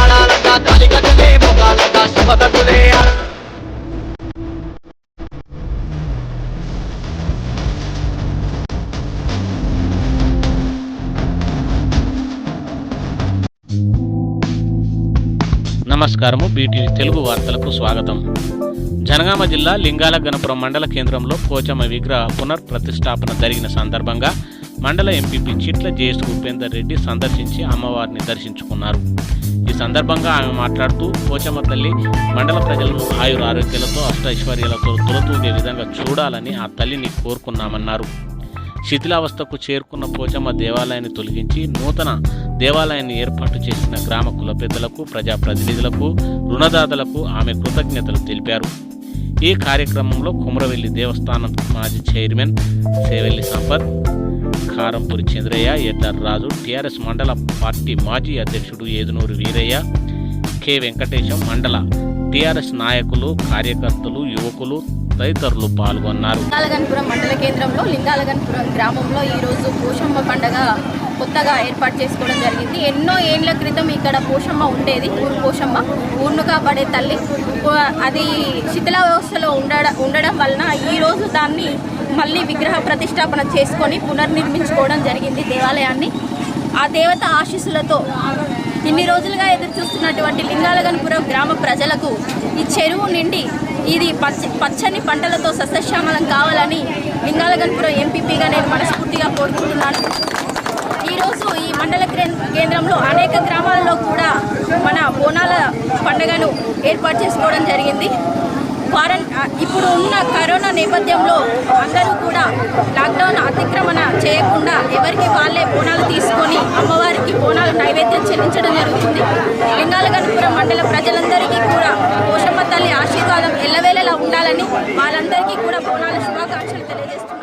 ఆడాలంట మొగాలంట నమస్కారము బీటీ తెలుగు వార్తలకు స్వాగతం. జనగామ జిల్లా లింగాల గణపురం మండల కేంద్రంలో పోచమ్మ విగ్రహ పునర్ప్రతిష్టాపన జరిగిన సందర్భంగా మండల ఎంపీపీ చిట్ల జేఎస్ ఉపేందర్ రెడ్డి సందర్శించి అమ్మవారిని దర్శించుకున్నారు. ఈ సందర్భంగా ఆమె మాట్లాడుతూ పోచమ్మ తల్లి మండల ప్రజలను ఆయుర ఆరోగ్యాలతో అష్టైశ్వర్యాలతో తులతూగే విధంగా చూడాలని ఆ తల్లిని కోరుకున్నామన్నారు. శిథిలావస్థకు చేరుకున్న పోచమ్మ దేవాలయాన్ని తొలగించి నూతన దేవాలయాన్ని ఏర్పాటు చేసిన గ్రామ కుల పెద్దలకు ప్రజాప్రతినిధులకు రుణదాతలకు ఆమె కృతజ్ఞతలు తెలిపారు. ఈ కార్యక్రమంలో కుమరవెల్లి దేవస్థానం మాజీ చైర్మన్ సేవెల్లి సంపత్ కారంపూరి చంద్రయ్య ఎడ్డర్ రాజు టీఆర్ఎస్ మండల పార్టీ మాజీ అధ్యక్షుడు ఏదునూరు వీరయ్య కె వెంకటేశం మండల టీఆర్ఎస్ నాయకులు కార్యకర్తలు యువకులు తదితరులు పాల్గొన్నారు. లింగాలగన్పురం మండల కేంద్రంలో లింగాలగన్పురం గ్రామంలో ఈరోజు పోషమ్మ పండగ కొత్తగా ఏర్పాటు చేసుకోవడం జరిగింది. ఎన్నో ఏండ్ల క్రితం ఇక్కడ పోషమ్మ ఉండేది ఊరు పోషమ్మ. ఊర్నుగా పడే తల్లి. అది అది వ్యవస్థలో ఉండడ ఉండడం వలన ఈరోజు దాన్ని మళ్ళీ విగ్రహ ప్రతిష్టాపన చేసుకొని పునర్నిర్మించుకోవడం జరిగింది దేవాలయాన్ని. ఆ దేవత ఆశీస్సులతో ఇన్ని రోజులుగా ఎదురు చూస్తున్నటువంటి లింగాలగన్పురం గ్రామ ప్రజలకు ఈ చెరువు నిండి ఇది పచ్చ పచ్చని పంటలతో సస్యశ్యామలం కావాలని లింగాలగన్పురం ఎంపీపీగా నేను మనస్ఫూర్తిగా కోరుకుంటున్నాను. ఈరోజు ఈ మండల కేంద్రంలో అనేక గ్రామాల్లో కూడా మన బోనాల పండుగను ఏర్పాటు చేసుకోవడం జరిగింది. క్వారం ఇప్పుడు ఉన్న కరోనా నేపథ్యంలో అందరూ కూడా లాక్డౌన్ అతిక్రమణ చేయకుండా ఎవరికి వాళ్ళే బోనాలు తీసుకొని అమ్మవారికి బోనాలు నైవేద్యం చెల్లించడం జరుగుతుంది. లింగాలగనపురం మండల ప్రజలందరికీ కూడా పోషమ్మ తల్లి ఆశీర్వాదం ఎల్లవేళలా ఉండాలని వాళ్ళందరికీ కూడా బోనాల శుభాకాంక్షలు తెలియజేస్తున్నారు